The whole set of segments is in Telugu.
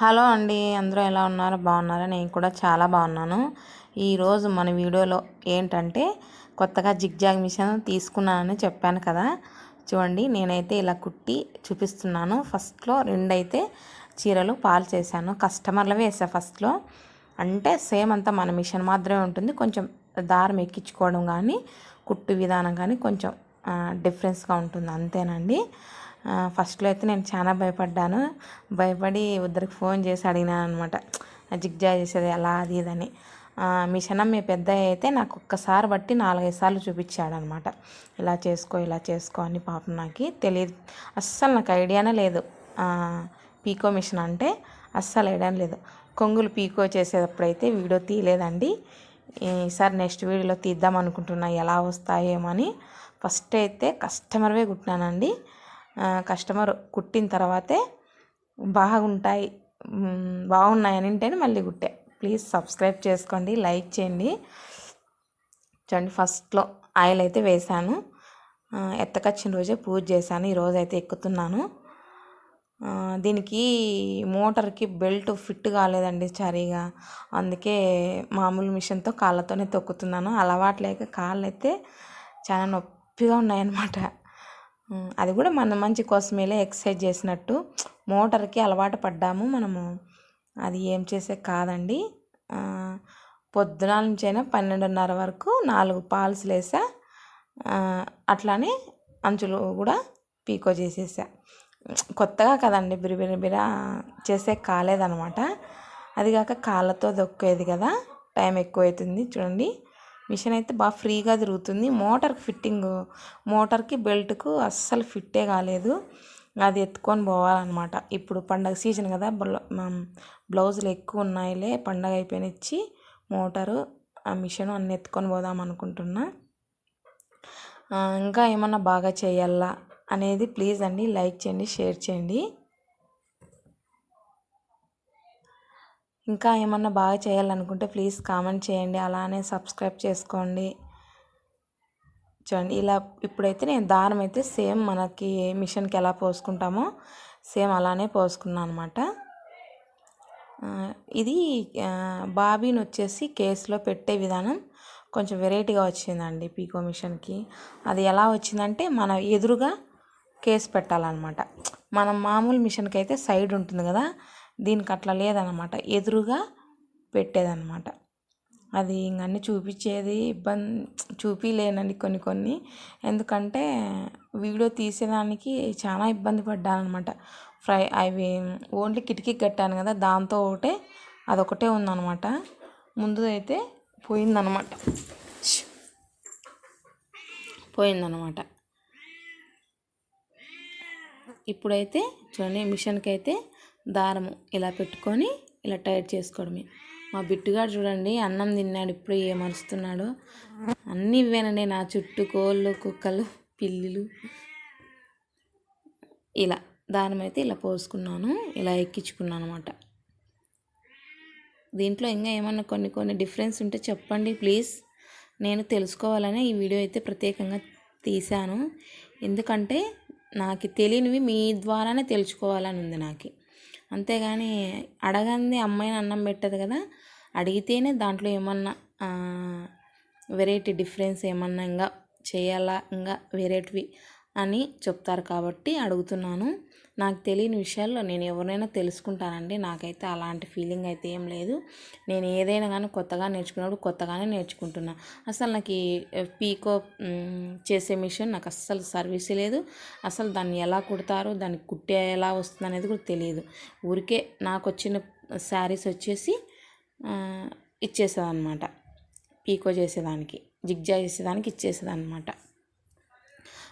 హలో అండి అందరూ ఎలా ఉన్నారు? బాగున్నారా? నేను కూడా చాలా బాగున్నాను. ఈరోజు మన వీడియోలో ఏంటంటే కొత్తగా జిగ్జాగ్ మిషన్ తీసుకున్నానని చెప్పాను కదా. చూడండి నేనైతే ఇలా కుట్టి చూపిస్తున్నాను. ఫస్ట్లో రెండైతే చీరలు పాలు చేశాను. కస్టమర్లు వేసా ఫస్ట్లో. అంటే సేమ్ అంతా మన మిషన్ మాత్రమే ఉంటుంది. కొంచెం దారం ఎక్కించుకోవడం కానీ కుట్టు విధానం కానీ కొంచెం డిఫరెన్స్గా ఉంటుంది. అంతేనండి. ఫస్ట్లో అయితే నేను చాలా భయపడ్డాను. భయపడి ఇద్దరికి ఫోన్ చేసి అడిగినాను అనమాట. జిగ్జా చేసేది ఎలా అది ఇదని మిషన్ మీ పెద్ద అయితే నాకు ఒక్కసారి బట్టి నాలుగైదు సార్లు చూపించాడనమాట. ఇలా చేసుకో ఇలా చేసుకో అని పాపం నాకు తెలియదు అస్సలు నాకు ఐడియానే లేదు. పీకో మిషన్ అంటే అస్సలు ఐడియా లేదు. కొంగులు పీకో చేసేటప్పుడైతే వీడియో తీయలేదండి. ఈసారి నెక్స్ట్ వీడియోలో తీద్దాం అనుకుంటున్నా ఎలా వస్తాయేమో అని. ఫస్ట్ అయితే కస్టమర్వే కుట్టినానండి. కస్టమర్ కుట్టిన తర్వాతే బాగుంటాయి బాగున్నాయని వింటేనే మళ్ళీ కుట్టే. ప్లీజ్ సబ్స్క్రైబ్ చేసుకోండి లైక్ చేయండి. చూడండి ఫస్ట్లో ఆయిల్ అయితే వేశాను ఎత్తకొచ్చిన రోజే పూజ చేశాను ఈరోజు అయితే ఎక్కుతున్నాను. దీనికి మోటార్కి బెల్ట్ ఫిట్ కాలేదండి సరిగా. అందుకే మామూలు మిషన్తో కాళ్ళతోనే తొక్కుతున్నాను. అలవాటు లేక కాళ్ళు అయితే చాలా నొప్పిగా ఉన్నాయన్నమాట. అది కూడా మన మంచి కోసమేలే ఎక్సర్సైజ్ చేసినట్టు. మోటార్కి అలవాటు పడ్డాము మనము. అది ఏం చేసే కాదండి. పొద్దున నుంచి అయినా పన్నెండున్నర వరకు నాలుగు పాల్స్ వేసా అట్లానే అంచులు కూడా పీకో చేసేసా. కొత్తగా కదండి బిరిబిరిబిరా చేసే కాలేదనమాట. అది కాక కాళ్ళతో దొక్కేది కదా. టైం ఎక్కువ అవుతుంది చూడండి. మిషన్ అయితే బాగా ఫ్రీగా తిరుగుతుంది. మోటార్కి ఫిట్టింగ్ మోటార్కి బెల్ట్కు అస్సలు ఫిట్టే కాలేదు. అది ఎత్తుకొని పోవాలన్నమాట. ఇప్పుడు పండగ సీజన్ కదా బ్లౌజులు ఎక్కువ ఉన్నాయిలే పండగ అయిపోయినిచ్చి మోటారు ఆ మిషన్ అన్ని ఎత్తుకొని పోదాం అనుకుంటున్నా. ఇంకా ఏమన్నా బాగా చేయాలా అనేది ప్లీజ్ అండి లైక్ చేయండి షేర్ చేయండి. ఇంకా ఏమన్నా బాగా చేయాలనుకుంటే ప్లీజ్ కామెంట్ చేయండి. అలానే సబ్స్క్రైబ్ చేసుకోండి. చూడండి ఇలా ఇప్పుడైతే నేను దారం అయితే సేమ్ మనకి మిషన్కి ఎలా పోసుకుంటామో సేమ్ అలానే పోసుకున్నాను అనమాట ఇది బాబీని వచ్చేసి కేసులో పెట్టే విధానం కొంచెం వెరైటీగా వచ్చిందండి పీకో మిషన్కి. అది ఎలా వచ్చిందంటే మన ఎదురుగా కేసు పెట్టాలన్నమాట. మనం మామూలు మిషన్కి అయితే సైడ్ ఉంటుంది కదా దీనికి అట్లా లేదనమాట. ఎదురుగా పెట్టేదనమాట. అది ఇంకన్నీ చూపించేది ఇబ్బంది చూపించలేనండి కొన్ని కొన్ని. ఎందుకంటే వీడియో తీసేదానికి చాలా ఇబ్బంది పడ్డాను అనమాట ఫ్రై అవి ఓన్లీ కిటికీకి కట్టాను కదా దాంతో ఒకటే అదొకటే ఉందన్నమాట ముందు అయితే పోయిందనమాట. పోయిందనమాట. ఇప్పుడైతే చూడండి మిషన్కి అయితే దారము ఇలా పెట్టుకొని ఇలా టైట్ చేసుకోవడమే. మా బిట్టుగాడు చూడండి అన్నం తిన్నాడు ఇప్పుడు ఏమరుస్తున్నాడో. అన్నీ ఇవేనండి నా చుట్టూ కోళ్ళు కుక్కలు పిల్లులు. ఇలా దారం అయితే ఇలా పోసుకున్నాను ఇలా ఎక్కించుకున్నాను అనమాట దీంట్లో ఇంకా ఏమన్నా కొన్ని కొన్ని డిఫరెన్స్ ఉంటే చెప్పండి ప్లీజ్. నేను తెలుసుకోవాలనే ఈ వీడియో అయితే ప్రత్యేకంగా తీశాను. ఎందుకంటే నాకు తెలియనివి మీ ద్వారానే తెలుసుకోవాలని ఉంది నాకు. అంతేగాని అడగంది అమ్మాయిని అన్నం పెట్టదు కదా అడిగితేనే దాంట్లో ఏమన్నా వెరైటీ డిఫరెన్స్ ఏమన్నా ఇంకా చేయాలా ఇంకా వెరైటీవి అని చెప్తారు కాబట్టి అడుగుతున్నాను. నాకు తెలియని విషయాల్లో నేను ఎవరినైనా తెలుసుకుంటానండి. నాకైతే అలాంటి ఫీలింగ్ అయితే ఏం లేదు. నేను ఏదైనా కానీ కొత్తగా నేర్చుకున్నప్పుడు కొత్తగానే నేర్చుకుంటున్నా. అసలు నాకు ఈ పీకో చేసే మిషన్ నాకు అస్సలు సర్వీస్ లేదు. అసలు దాన్ని ఎలా కుడతారు దాన్ని కుట్టే ఎలా వస్తుంది అనేది కూడా తెలియదు. ఊరికే నాకు వచ్చిన శారీస్ వచ్చేసి ఇచ్చేసేదన్నమాట. పీకో చేసేదానికి జిగ్జా చేసేదానికి ఇచ్చేసేదన్నమాట.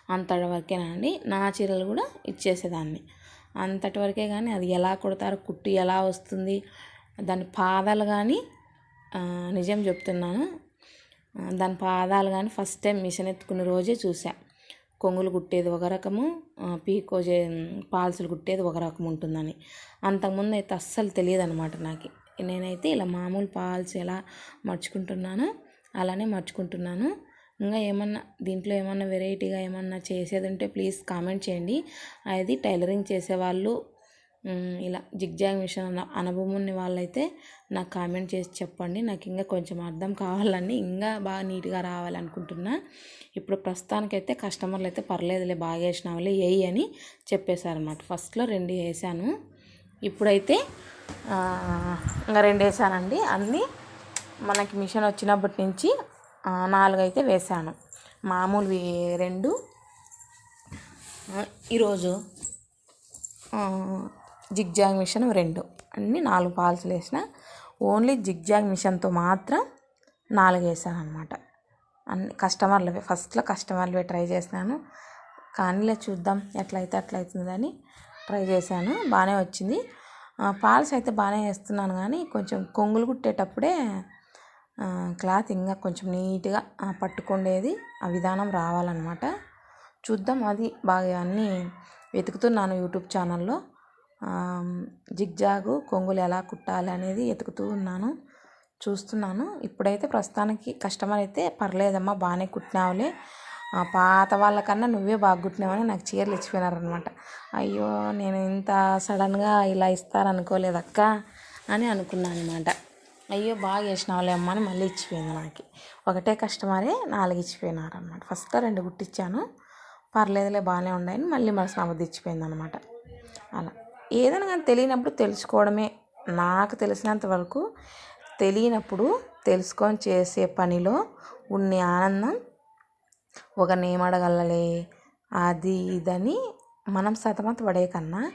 అంతటి వరకేనండి నా చీరలు కూడా ఇచ్చేసేదాన్ని. అంతటి వరకే కానీ అది ఎలా కుడతారో కుట్టు ఎలా వస్తుంది దాని పాదాలు కానీ నిజం చెప్తున్నాను. దాని పాదాలు కానీ ఫస్ట్ టైం మిషన్ ఎత్తుకున్న రోజే చూసా. కొంగులు కుట్టేది ఒక రకము పీకో చే పాల్సులు కుట్టేది ఒక రకం ఉంటుందని. అంతకుముందు అయితే అస్సలు తెలియదు అనమాట నాకు. నేనైతే ఇలా మామూలు పాల్స్ ఎలా మర్చుకుంటున్నానో అలానే మర్చుకుంటున్నాను ఇంకా ఏమన్నా దీంట్లో ఏమన్నా వెరైటీగా ఏమన్నా చేసేది ఉంటే ప్లీజ్ కామెంట్ చేయండి. అది టైలరింగ్ చేసేవాళ్ళు ఇలా జిగ్జాగ్ మిషన్ అన్న అనుభవం ఉన్న వాళ్ళైతే నాకు కామెంట్ చేసి చెప్పండి. నాకు ఇంకా కొంచెం అర్థం కావాలని ఇంకా బాగా నీట్గా రావాలనుకుంటున్నా. ఇప్పుడు ప్రస్తుతానికైతే కస్టమర్లు అయితే పర్లేదులే బాగా వేసినావులే వేయి అని చెప్పేశారనమాట ఫస్ట్లో రెండు వేసాను. ఇప్పుడైతే ఇంకా రెండు వేసానండి. అన్నీ మనకి మిషన్ వచ్చినప్పటి నుంచి నాలుగు అయితే వేసాను మామూలువి రెండు. ఈరోజు జిగ్జాగ్ మిషన్ రెండు. అన్నీ నాలుగు పాల్స్లు వేసిన. ఓన్లీ జిగ్జాగ్ మిషన్తో మాత్రం నాలుగు వేసాను అనమాట అన్ని కస్టమర్లవే ఫస్ట్లో కస్టమర్లవే ట్రై చేసినాను. కానీలే చూద్దాం ఎట్లయితే అట్లయితుందని అవుతుందని ట్రై చేశాను. బాగానే వచ్చింది. పాల్స్ అయితే బాగానే వేస్తున్నాను కానీ కొంచెం కొంగులు కుట్టేటప్పుడే క్లాత్ ఇంకా కొంచెం నీట్గా పట్టుకుండేది ఆ విధానం రావాలన్నమాట. చూద్దాం అది బాగా అన్నీ వెతుకుతున్నాను యూట్యూబ్ ఛానల్లో. జిగ్జాగు కొంగులు ఎలా కుట్టాలి అనేది వెతుకుతూ ఉన్నాను చూస్తున్నాను. ఇప్పుడైతే ప్రస్తుతానికి కస్టమర్ అయితే పర్లేదమ్మా బాగానే కుట్టినావులే. పాత వాళ్ళకన్నా నువ్వే బాగా కుట్టినావని నాకు చీరలు ఇచ్చిపోయినారనమాట అయ్యో నేను ఇంత సడన్గా ఇలా ఇస్తారనుకోలేదు అక్క అని అనుకున్నాను అనమాట అయ్యో బాగా వేసినావులే అమ్మ అని మళ్ళీ ఇచ్చిపోయింది నాకు. ఒకటే కస్టమరే నాలుగు ఇచ్చిపోయినారు అనమాట ఫస్ట్ రెండు కుట్టించాను పర్లేదులే బాగానే ఉన్నాయని మళ్ళీ మనసు నవ్వు ఇచ్చిపోయింది అనమాట అలా. ఏదైనా కానీ తెలియనప్పుడు తెలుసుకోవడమే. నాకు తెలిసినంత వరకు తెలియనప్పుడు తెలుసుకొని చేసే పనిలో ఉన్న ఆనందం ఒకరిని ఏమడగలలే అది ఇదని మనం సతమత పడే కన్నా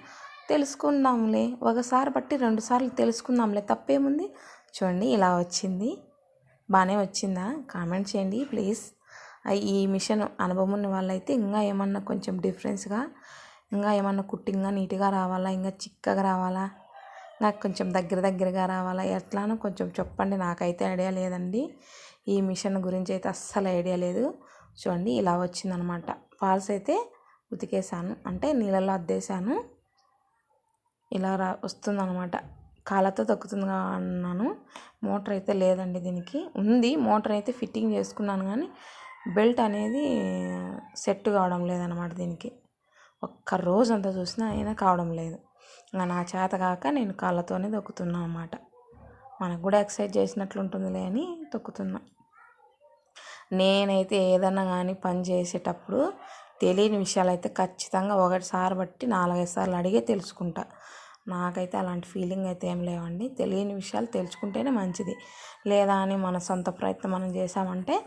తెలుసుకుందాంలే. ఒకసారి బట్టి రెండుసార్లు తెలుసుకుందాంలే. తప్పేముంది? చూడండి ఇలా వచ్చింది. బాగానే వచ్చిందా? కామెంట్ చేయండి ప్లీజ్. ఈ మిషన్ అనుభవం ఉన్న వాళ్ళైతే ఇంకా ఏమన్నా కొంచెం డిఫరెన్స్గా ఇంకా ఏమన్నా కుట్టింగా నీట్గా రావాలా ఇంకా చిక్కగా రావాలా నాకు కొంచెం దగ్గర దగ్గరగా రావాలా ఎట్లానో కొంచెం చెప్పండి. నాకైతే ఐడియా లేదండి. ఈ మిషన్ గురించి అయితే అస్సలు ఐడియా లేదు. చూడండి ఇలా వచ్చిందనమాట. ఫాల్స్ అయితే ఉతికేసాను అంటే నీళ్ళలో అద్దేశాను. ఇలా రా వస్తుందనమాట. కాళ్ళతో తొక్కుతుంది అన్నాను. మోటార్ అయితే లేదండి దీనికి. ఉంది మోటార్ అయితే ఫిట్టింగ్ చేసుకున్నాను కానీ బెల్ట్ అనేది సెట్ కావడం లేదనమాట దీనికి. ఒక్క రోజు అంతా చూసినా అయినా కావడం లేదు. ఇంకా నా చేత కాక నేను కాళ్ళతోనే తొక్కుతున్నా అనమాట మనకు కూడా ఎక్సర్సైజ్ చేసినట్లు ఉంటుందిలే అని తొక్కుతున్నా. నేనైతే ఏదన్నా కానీ పని చేసేటప్పుడు తెలియని విషయాలు అయితే ఖచ్చితంగా ఒకటిసారి బట్టి నాలుగైదు సార్లు అడిగే తెలుసుకుంటా. నాకైతే అలాంటి ఫీలింగ్ అయితే ఏం లేవండి. తెలియని విషయాలు తెలుసుకుంటేనే మంచిది. లేదా అని మన సొంత ప్రయత్నం మనం చేసామంటే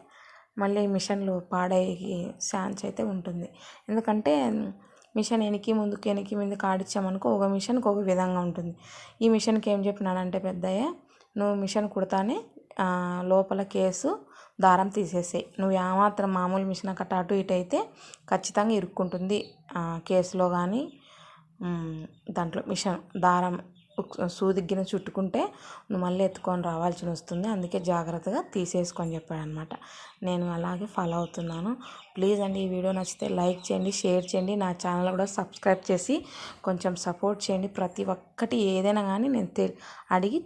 మళ్ళీ మిషన్లు పాడయ్యే ఛాన్స్ అయితే ఉంటుంది. ఎందుకంటే మిషన్ వెనక్కి ముందుకు వెనక్కి ముందు కాడిచ్చామనుకో ఒక మిషన్కి ఒక విధంగా ఉంటుంది. ఈ మిషన్కి ఏం చెప్పినానంటే పెద్దయ్య నువ్వు మిషన్ కుడతానే లోపల కేసు దారం తీసేసాయి. నువ్వు ఏమాత్రం మామూలు మిషన్ కట్ట అటు ఇటు అయితే ఖచ్చితంగా ఇరుక్కుంటుంది. కేసులో కానీ దాంట్లో మిషన్ దారం సూదిగ్గిన చుట్టుకుంటే నువ్వు మళ్ళీ ఎత్తుకొని రావాల్సి వస్తుంది. అందుకే జాగ్రత్తగా తీసేసుకొని చెప్పాడనమాట. నేను అలాగే ఫాలో అవుతున్నాను. ప్లీజ్ అండి ఈ వీడియో నచ్చితే లైక్ చేయండి షేర్ చేయండి. నా ఛానల్ కూడా సబ్స్క్రైబ్ చేసి కొంచెం సపోర్ట్ చేయండి. ప్రతి ఒక్కటి ఏదైనా కానీ నేను అడిగి